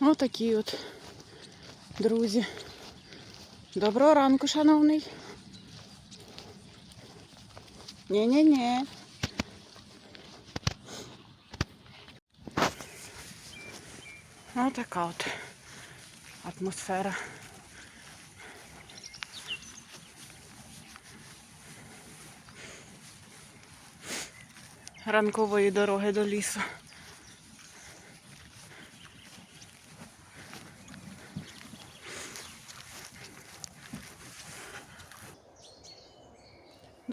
Отакі от, друзі. Доброго ранку, шановний. Ні-ні-ні. Отака от атмосфера. Ранкової дороги до лісу.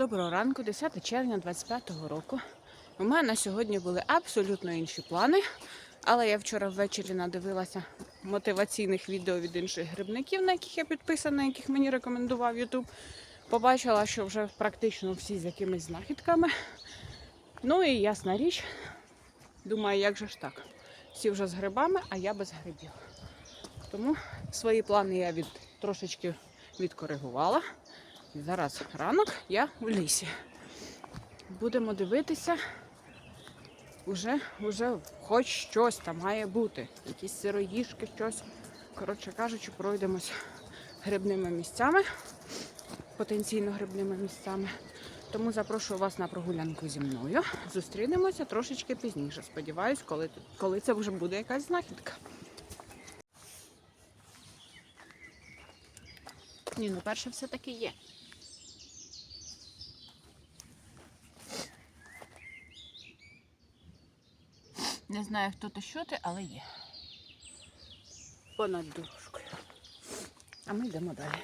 Доброго ранку, 10 червня 25-го року. У мене на сьогодні були абсолютно інші плани, але я вчора ввечері надивилася мотиваційних відео від інших грибників, на яких я підписана, яких мені рекомендував YouTube. Побачила, що вже практично всі з якимись знахідками. Ну і ясна річ, думаю, як же ж так? Всі вже з грибами, а я без грибів. Тому свої плани я від, трошечки відкоригувала. Зараз ранок я у лісі. Будемо дивитися. Уже, уже хоч щось там має бути. Якісь сироїшки, щось. Коротше кажучи, пройдемось грибними місцями, потенційно грибними місцями. Тому запрошую вас на прогулянку зі мною. Зустрінемося трошечки пізніше. Сподіваюсь, коли, коли це вже буде якась знахідка. Ні, ну перше все-таки є. Не знаю, хто то що ти, але є. Понад дорожкою. А ми йдемо далі.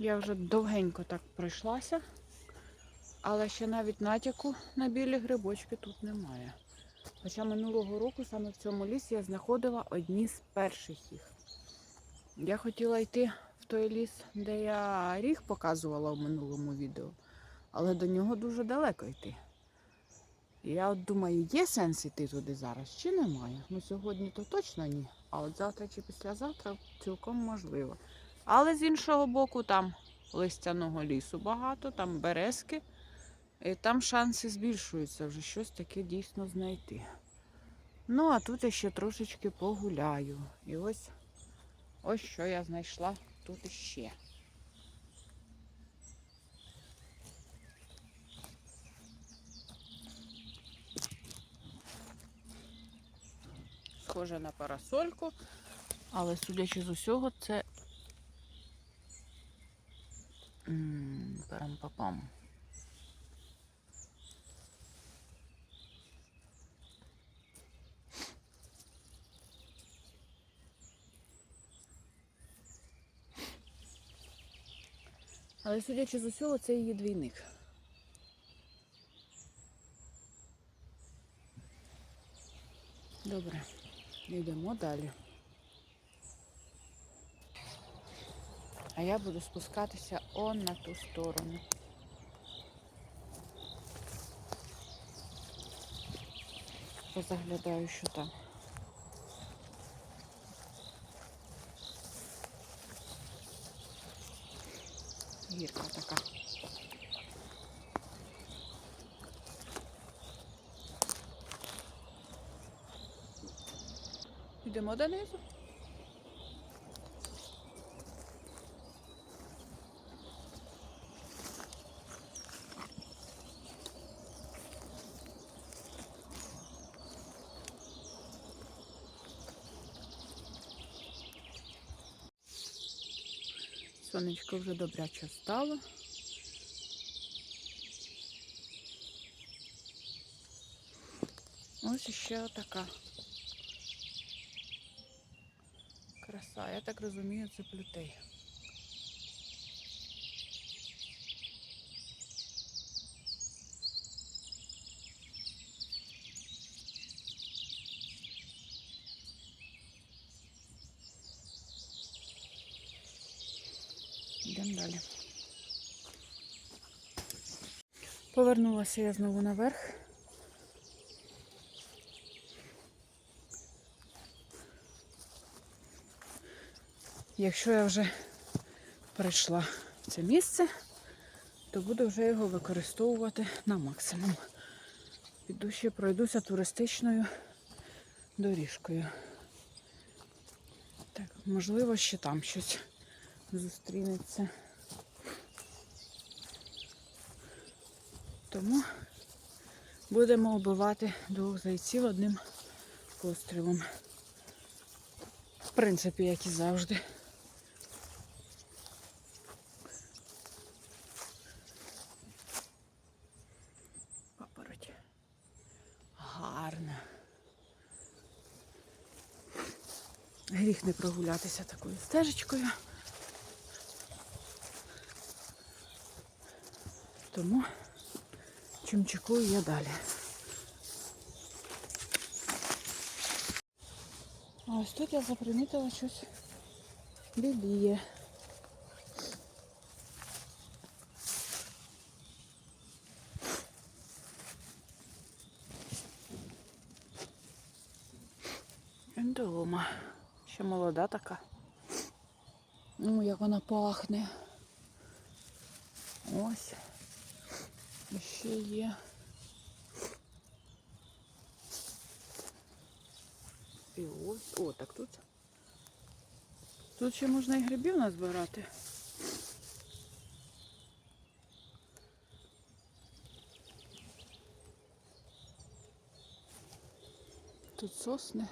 Я вже довгенько так пройшлася, але ще навіть натяку на білі грибочки тут немає. Хоча минулого року саме в цьому лісі я знаходила одні з перших їх. Я хотіла йти в той ліс, де я ріг показувала в минулому відео, але до нього дуже далеко йти. Я от думаю, є сенс йти туди зараз чи немає? Ну сьогодні то точно ні. А от завтра чи післязавтра цілком можливо. Але з іншого боку, там листяного лісу багато, там березки, і там шанси збільшуються вже щось таке дійсно знайти. Ну, а тут я ще трошечки погуляю. І ось ось що я знайшла тут іще. Схоже на парасольку, але судячи з усього, це Парам-папам. Але судячи з усього, це її двійник. Добре, йдемо далі. А я буду спускатися он на ту сторону. Позаглядаю, що там. Гірка така. Йдемо донизу. Сонечко вже добряче стало. Ось ще така краса. Я так розумію, це плютей. Йдемо далі. Повернулася я знову наверх. Якщо я вже прийшла в це місце, то буду вже його використовувати на максимум. Піду ще пройдуся туристичною доріжкою. Так, можливо, ще там щось зустрінеться. Тому будемо вбивати двох зайців одним пострілом. В принципі, як і завжди. Папороть. Гарно. Гріх не прогулятися такою стежечкою. Тому чимчикую я далі. А ось тут я запримітила щось біліє. Ендома. Ще молода така. Ну, як вона пахне. Ось. І ще є. І ось. О, так тут. Тут ще можна і грибів назбирати. Тут сосни.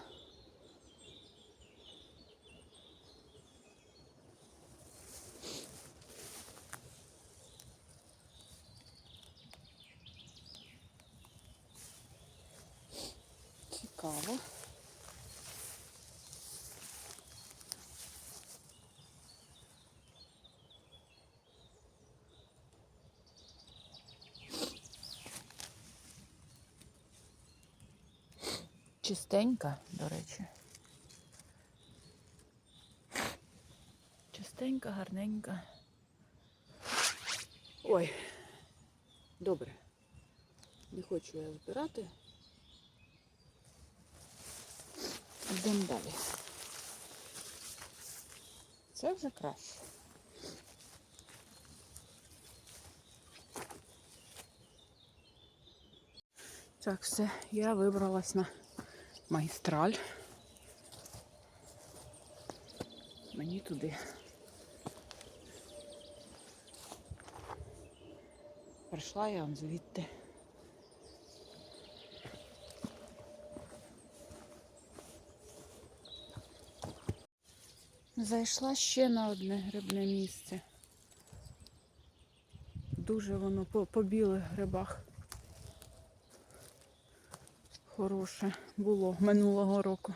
Чистенька, до речі. Чистенька, гарненька. Ой, добре. Не хочу я збирати. Йдемо далі. Це вже краще. Так, все, я вибралась на майстраль. Мені туди. Прийшла я он звідти. Зайшла ще на одне грибне місце. Дуже воно по, по білих грибах. Хороше було минулого року.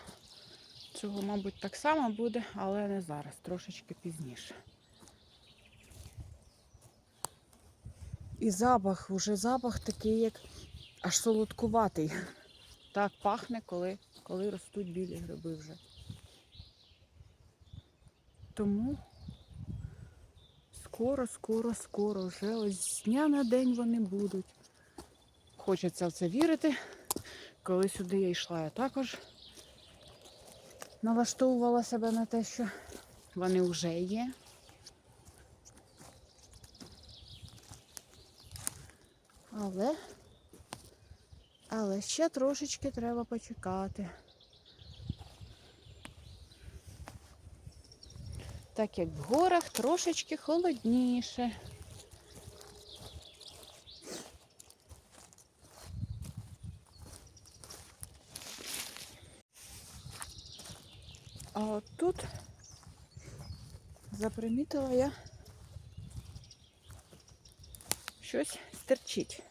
Цього, мабуть, так само буде, але не зараз, трошечки пізніше. І запах, уже запах такий, як аж солодкуватий. Так пахне, коли, коли ростуть білі гриби вже. Тому скоро, скоро, скоро вже ось з дня на день вони будуть. Хочеться в це вірити. Коли сюди я йшла, я також налаштовувала себе на те, що вони вже є. Але, але ще трошечки треба почекати. Так як в горах трошечки холодніше. А от тут запримітила я щось стерчить.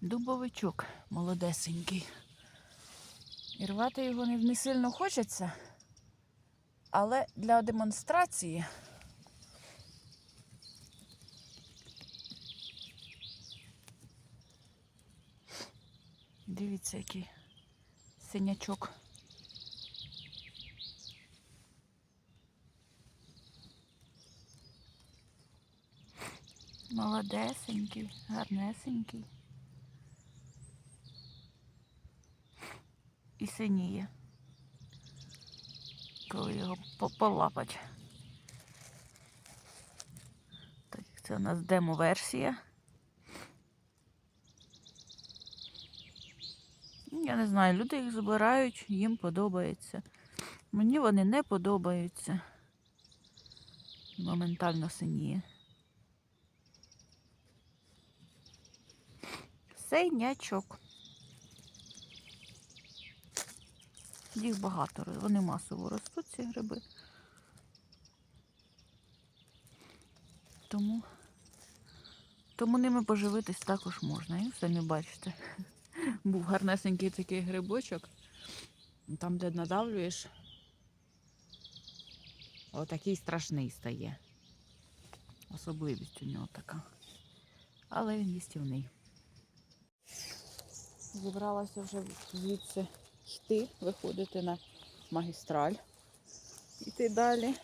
Дубовичок молодесенький. І рвати його не сильно хочеться, але для демонстрації Дивіться, який синячок. Молодесенький, гарнесенький. І синіє. Коли його по- полапать. Так, це у нас демо-версія. Я не знаю, люди їх збирають, їм подобається. Мені вони не подобаються. Моментально синіє. Сейнячок. Їх багато, вони масово ростуть, ці гриби. Тому, тому ними поживитись також можна. І самі бачите. Був гарнесенький такий грибочок. Там, де надавлюєш, отакий страшний стає. Особливість у нього така. Але він їстівний. Зібралася вже звідси йти, виходити на магістраль, йти далі.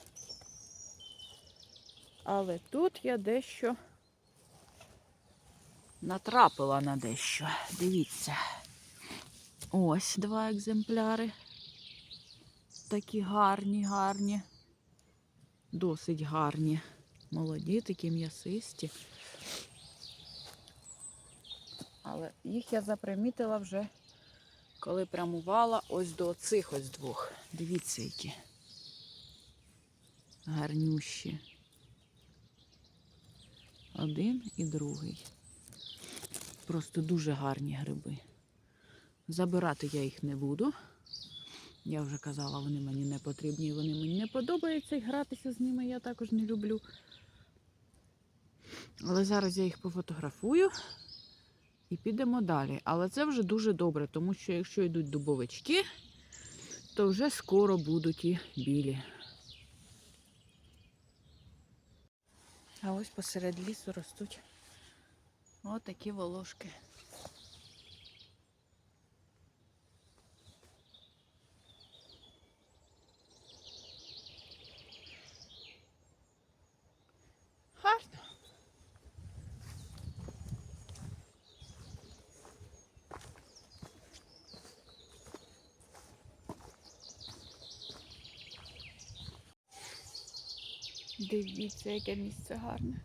Але тут я дещо натрапила на дещо. Дивіться. Ось два екземпляри. Такі гарні, гарні. Досить гарні. Молоді, такі м'ясисті. Але їх я запримітила вже, коли прямувала ось до цих ось двох. Дивіться, які. Гарнющі. Один і другий. Просто дуже гарні гриби. Забирати я їх не буду. Я вже казала, вони мені не потрібні, вони мені не подобаються і гратися з ними я також не люблю. Але зараз я їх пофотографую і підемо далі. Але це вже дуже добре, тому що якщо йдуть дубовички, то вже скоро будуть і білі. А ось посеред лісу ростуть отакі волошки. Гарно. Дивіться, яке місце гарне.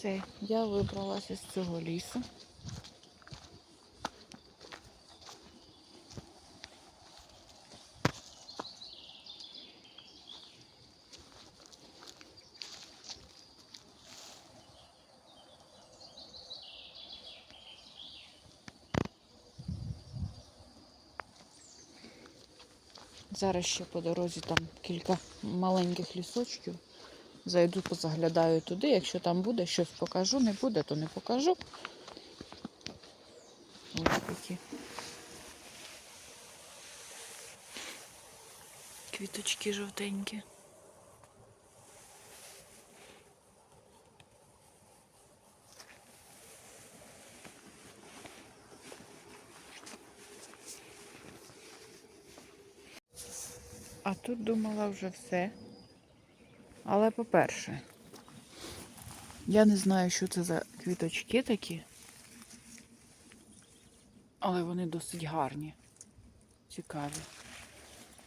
Все, я вибралася з цього лісу. Зараз ще по дорозі там кілька маленьких лісочків. Зайду, позаглядаю туди. Якщо там буде, щось покажу. Не буде, то не покажу. Ось такі. Квіточки жовтенькі. А тут думала вже все. Але по-перше, я не знаю, що це за квіточки такі. Але вони досить гарні, цікаві.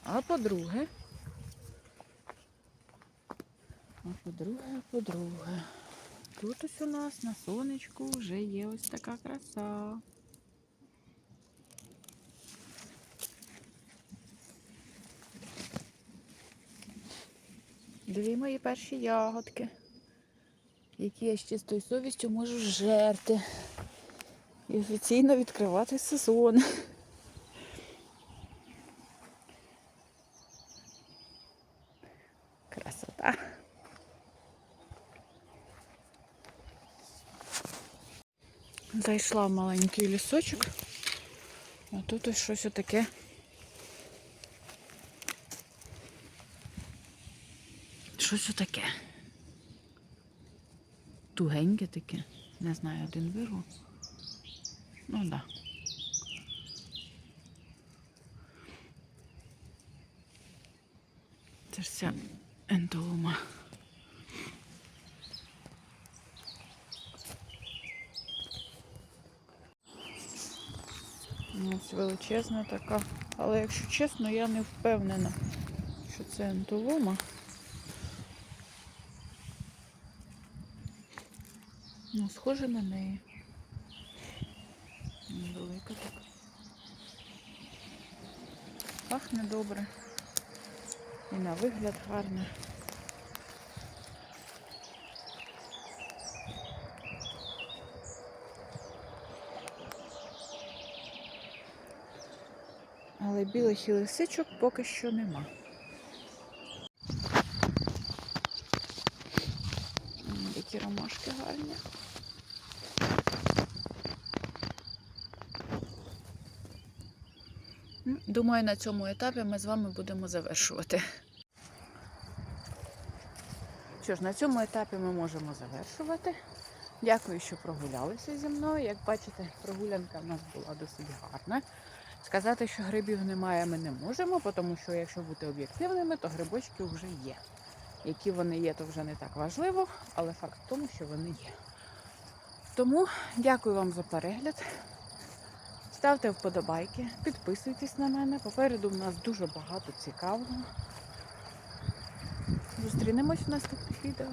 А по-друге, а по-друге, по-друге, тут ось у нас на сонечку вже є ось така краса. Дві мої перші ягодки. які я з чистою совістю можу жерти. І офіційно відкривати сезон. Красота. Зайшла в маленький лісочок, а тут ось щось отаке. Щось отаке. Тугеньке таке. Не знаю, один вирву. Ну так. Да. Це ж ця ентолома. Ось величезна така. Але якщо чесно, я не впевнена, що це ентолома. Ну, схоже на неї. Велика така. Пахне добре. І на вигляд гарно. Але білих і лисичок поки що нема. М, Які ромашки гарні. Думаю, на цьому етапі ми з вами будемо завершувати. Що ж, на цьому етапі ми можемо завершувати. Дякую, що прогулялися зі мною. Як бачите, прогулянка в нас була досить гарна. Сказати, що грибів немає, ми не можемо, тому що, якщо бути об'єктивними, то грибочки вже є. Які вони є, то вже не так важливо, але факт в тому, що вони є. Тому дякую вам за перегляд. Ставте вподобайки, підписуйтесь на мене. Попереду в нас дуже багато цікавого. Зустрінемось в наступних відео.